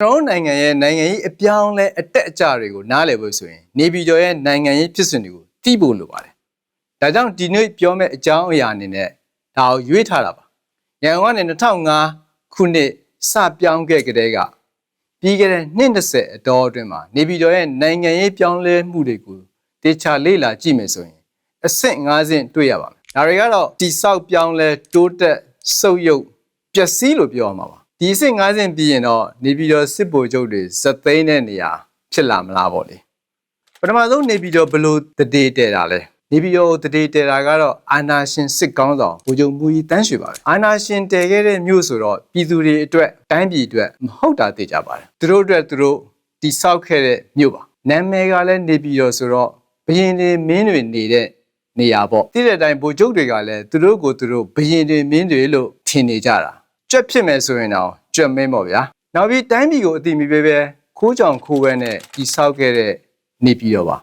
ကျွန်တော်တို့နိုင်ငံရဲ့နိုင်ငံရေးအပြောင်းလဲအတက်အကျတွေကိုနားလည်ဖို့ဆိုရင်နေပြည်တော်ရဲ့နိုင်ငံရေးဖြစ်စဉ်တွေကိုသိဖို့လိုပါတယ်။ဒါကြောင့်ဒီနေ့ပြောမယ့်အကြောင်းအရာအနေနဲ့ဒါကိုရွေးထားတာပါ။ရန်ကုန်ကနေ2005ခုနှစ်စပြောင်းခဲ့ကြတဲ့ကပြီးခဲ့တဲ့နှစ်20အတော်အတွင်းမှာနေပြည်တော်ရဲ့နိုင်ငံရေးပြောင်းလဲမှုတွေကိုတေချာလေ့လာကြည့်မယ်ဆိုရင်အဆင့်၅ဆင့်တွေ့ရပါမယ်။ဒါတွေကတော့တိဆောက်ပြောင်းလဲတိုးတက်ဆုပ်ယုပ်ပျက်စီးလို့ပြောရမှာပါ။ ဒီအဆင့်၅ဆင့်ပြီးရင်တော့နေပြည်တော်စစ်ဗိုလ်ချုပ်တွေဇက်သိန်းတဲ့နေရာဖြစ်လာမလားပေါ့လေ။ပထမဆုံးနေပြည်တော်ဘယ်လို့တည်တည်တဲတာလဲ။နေပြည်တော်ကိုတည်တည်တဲတာကတော့အာနာရှင်စစ်ကောင်းဆောင်ဗိုလ်ချုပ်မူကြီးတန်းရွှေပါပဲ။အာနာရှင်တည်ခဲ့တဲ့မြို့ဆိုတော့ပြည်သူတွေအတွက်တိုင်းပြည်အတွက်မဟုတ်တာသိကြပါတယ်။သူတို့အတွက်သူတို့တိဆောက်ခဲ့တဲ့မြို့ပါ။နာမည်ကလည်းနေပြည်တော်ဆိုတော့ဘရင်တွေမင်းတွေနေတဲ့နေရာပေါ့တိတဲ့အတိုင်းဗိုလ်ချုပ်တွေကလည်းသူတို့ကိုသူတို့ဘရင်တွေမင်းတွေလို့ထင်နေကြတာ ကြွက်ဖြစ်မယ်ဆိုရင်တော့ကြွက်မင်းပေါ့ဗျာနောက်ပြီးတိုင်းပြည်ကိုအတိမီပဲပဲခိုးကြောင်ခိုးဝဲနဲ့ဒီဆောက်ခဲ့တဲ့နေပြည်တော်ပါ